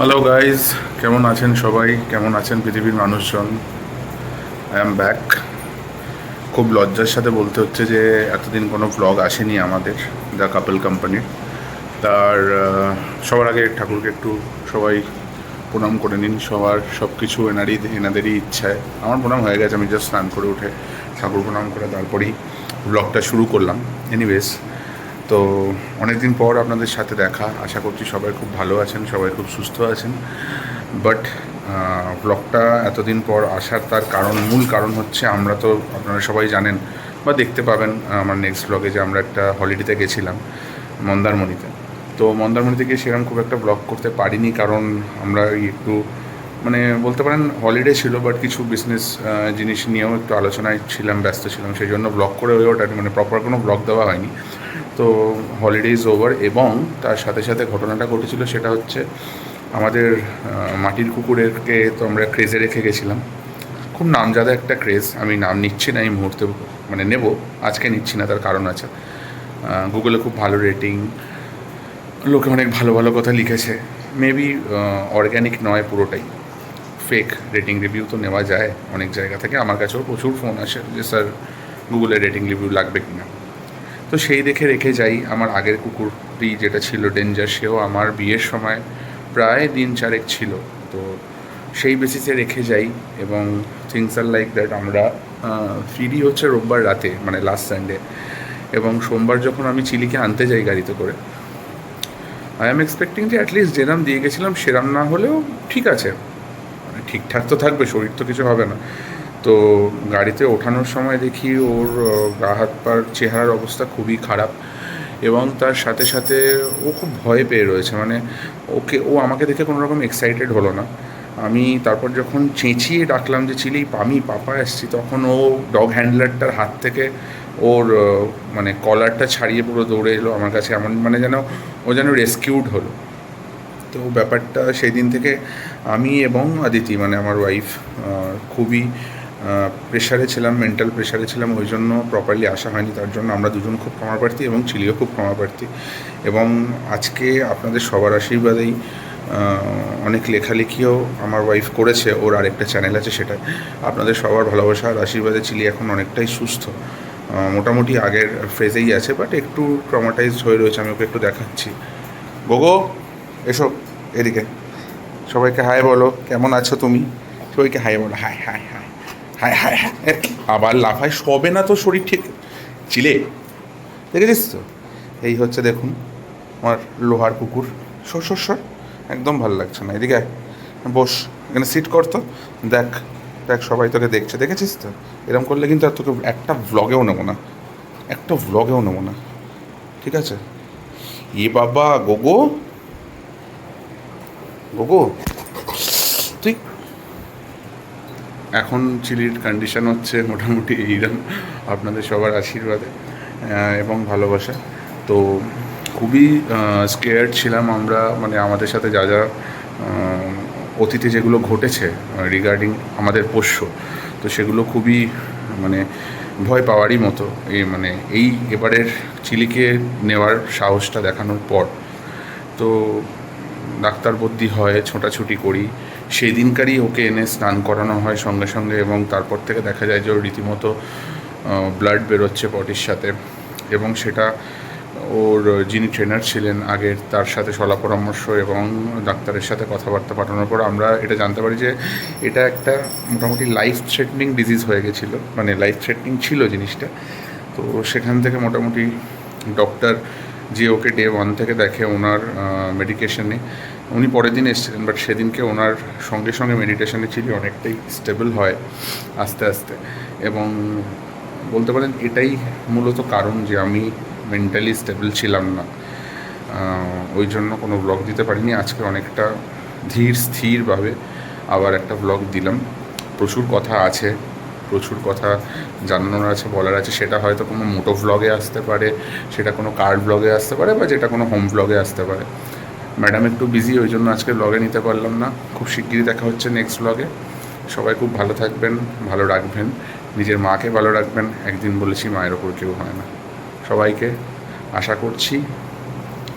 Hello guys কেমন আছেন সবাই? কেমন আছেন পৃথিবীর মানুষজন? আই এম ব্যাক খুব লজ্জার সাথে বলতে হচ্ছে যে, এতদিন কোনো ব্লগ আসেনি আমাদের দ্য কাপল কোম্পানির তার সবার আগে ঠাকুরকে একটু সবাই প্রণাম করে নিন। সবার সব কিছু এনারই, এনাদেরই ইচ্ছায়। আমার প্রণাম হয়ে গেছে, আমি জাস্ট স্নান করে উঠে ঠাকুর প্রণাম করে তারপরেই ব্লগটা শুরু করলাম। এনিওয়েজ তো অনেকদিন পর আপনাদের সাথে দেখা। আশা করছি সবাই খুব ভালো আছেন, সবাই খুব সুস্থ আছেন। বাট ব্লগটা এতদিন পর আসার তার কারণ, মূল কারণ হচ্ছে আমরা তো আপনারা সবাই জানেন বা দেখতে পাবেন আমার নেক্সট ব্লগে যে আমরা একটা হলিডেতে গেছিলাম, মন্দারমণিতে। তো মন্দারমণিতে গিয়ে সেরকম খুব একটা ব্লগ করতে পারিনি কারণ আমরা একটু মানে বলতে পারেন হলিডে ছিল বাট কিছু বিজনেস জিনিস নিয়েও একটু আলোচনায় ছিলাম, ব্যস্ত ছিলাম, সেই জন্য ব্লগ করে হয়ে ওঠা মানে প্রপার কোনো ব্লগ দেওয়া হয়নি। তো হলিডে ইজ ওভার এবং তার সাথে সাথে ঘটনাটা ঘটেছিল সেটা হচ্ছে আমাদের মাটির কুকুরেরকে তো আমরা ক্রেজে রেখে গেছিলাম। খুব নামজাদা একটা ক্রেজ আমি নাম নিচ্ছি না এই মুহূর্তে মানে নেব, আজকে নিচ্ছি না, তার কারণ আছে। গুগলে খুব ভালো রেটিং লোকে অনেক ভালো ভালো কথা লিখেছে। মেবি অর্গ্যানিক নয় পুরোটাই। ফেক রেটিং রিভিউ তো নেওয়া যায় অনেক জায়গা থেকে। আমার কাছেও প্রচুর ফোন আসে যে স্যার গুগলে রেটিং রিভিউ লাগবে কি না তো সেই দেখে রেখে যাই আমার আগের কুকুরটি যেটা ছিল ডেঞ্জার সেও আমার বিয়ের সময় প্রায় দিন চারেক ছিল। তো সেই বেসিসে রেখে যাই এবং থিংস আর লাইক দ্যাট আমরা ফিরি হচ্ছে রোববার রাতে মানে লাস্ট সানডে এবং সোমবার যখন আমি চিলিকে আনতে যাই গাড়িতে করে আই এম এক্সপেক্টিং যে অ্যাটলিস্ট যেরাম দিয়ে গেছিলাম সেরাম না হলেও ঠিক আছে। মানে ঠিকঠাক তো থাকবে, শরীর তো কিছু হবে না। তো গাড়িতে ওঠানোর সময় দেখি ওর গা হাত পার চেহারার অবস্থা খুবই খারাপ এবং তার সাথে সাথে ও খুব ভয় পেয়ে রয়েছে। মানে ওকে, ও আমাকে দেখে কোনো রকম এক্সাইটেড হলো না। আমি তারপর যখন চেঁচিয়ে ডাকলাম যে, চিলি, আমি পাপা এসছি, তখন ও ডগ হ্যান্ডলারটার হাত থেকে ওর মানে কলারটা ছাড়িয়ে পুরো দৌড়ে এলো আমার কাছে। এমন মানে যেন ও যেন রেস্কিউড হলো। তো ব্যাপারটা সেই দিন থেকে আমি এবং আদিতি মানে আমার ওয়াইফ খুবই প্রেশারে ছিলাম মেন্টাল প্রেশারে ছিলাম, ওই জন্য প্রপারলি আসা হয়নি। তার জন্য আমরা দুজন খুব ক্ষমাপ্রার্থী এবং চিলিও খুব ক্ষমাপ্রার্থী। এবং আজকে আপনাদের সবার আশীর্বাদেই অনেক লেখালেখিও আমার ওয়াইফ করেছে, ওর আরেকটা চ্যানেল আছে সেটা আপনাদের সবার ভালোবাসা আর আশীর্বাদে চিলি এখন অনেকটাই সুস্থ। মোটামুটি আগের ফ্রেজেই আছে বাট একটু ট্রমাটাইজড হয়ে রয়েছে, আমি ওকে একটু দেখাচ্ছি। গোগো, এসো এদিকে। সবাইকে হাই বলো, কেমন আছো তুমি? সবাইকে হাই বলো hi hi hi hi hi এ, আবার লাফায় সবে না তো শরীর ঠিক? চিলে? দেখেছিস তো? এই হচ্ছে দেখুন আমার লোহার কুকুর। সর সর সর একদম ভালো লাগছে না। এদিকে। বস এখানে সিট কর তো। দেখ দেখ সবাই তোকে দেখছে। দেখেছিস তো? এরকম করলে কিন্তু আর তোকে একটা ভ্লগেও নেব না। একটা ভ্লগেও নেব না। ঠিক আছে? এ বাবা গোগো? গোগো? এখন চিলির কন্ডিশন হচ্ছে মোটামুটি এইরকম, আপনাদের সবার আশীর্বাদে এবং ভালোবাসা। তো খুবই স্কেয়ার্ড ছিলাম আমরা মানে আমাদের সাথে যা যা অতীতে যেগুলো ঘটেছে রিগার্ডিং আমাদের পোষ্য, তো সেগুলো খুবই মানে ভয় পাওয়ারই মতো, এই মানে এই এবারের চিলিকে নেওয়ার সাহসটা দেখানোর পর। তো ডাক্তার বদ্যি হয়, ছোটাছুটি করি সেই দিনকারই ওকে এনে স্নান করানো হয় সঙ্গে সঙ্গে এবং তারপর থেকে দেখা যায় যে ওর রীতিমতো ব্লাড বেরোচ্ছে পটির সাথে এবং সেটা ওর যিনি ট্রেনার ছিলেন আগের তার সাথে সলা পরামর্শ এবং ডাক্তারের সাথে কথাবার্তা পাঠানোর পর আমরা এটা জানতে পারি যে এটা একটা মোটামুটি লাইফ থ্রেটনিং ডিজিজ হয়ে গেছিল মানে লাইফ থ্রেটনিং ছিল জিনিসটা। তো সেখান থেকে মোটামুটি ডক্টর যে ওকে ডে ওয়ান থেকে দেখে ওনার মেডিকেশনে উনি পরের দিন এসেছিলেন বাট সেদিনকে ওনার সঙ্গে সঙ্গে মেডিটেশনে ছিল, অনেকটাই স্টেবল হয় আস্তে আস্তে। এবং বলতে পারেন এটাই মূলত কারণ যে আমি মেন্টালি স্টেবল ছিলাম না। ওই জন্য কোনো ব্লগ দিতে পারিনি। আজকে অনেকটা ধীর, স্থিরভাবে আবার একটা ব্লগ দিলাম। প্রচুর কথা আছে। প্রচুর কথা জানানোর আছে, বলার আছে। সেটা হয়তো কোনো মোটো ভ্লগে আসতে পারে, সেটা কোনো কার্ড ব্লগে আসতে পারে বা যেটা কোনো হোম ভ্লগে আসতে পারে। ম্যাডাম একটু বিজি ওই জন্য আজকে ব্লগে নিতে পারলাম না। খুব শিগগিরই দেখা হচ্ছে নেক্সট ব্লগে সবাই খুব ভালো থাকবেন, ভালো রাখবেন। নিজের মাকে ভালো রাখবেন। একদিন বলেছি মায়ের ওপর কেউ হয় না। সবাইকে আশা করছি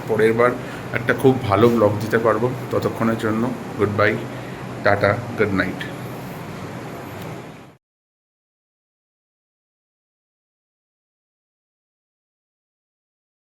পরের বার একটা খুব ভালো ব্লগ দিতে পারব। ততক্ষণের জন্য good bye tata good night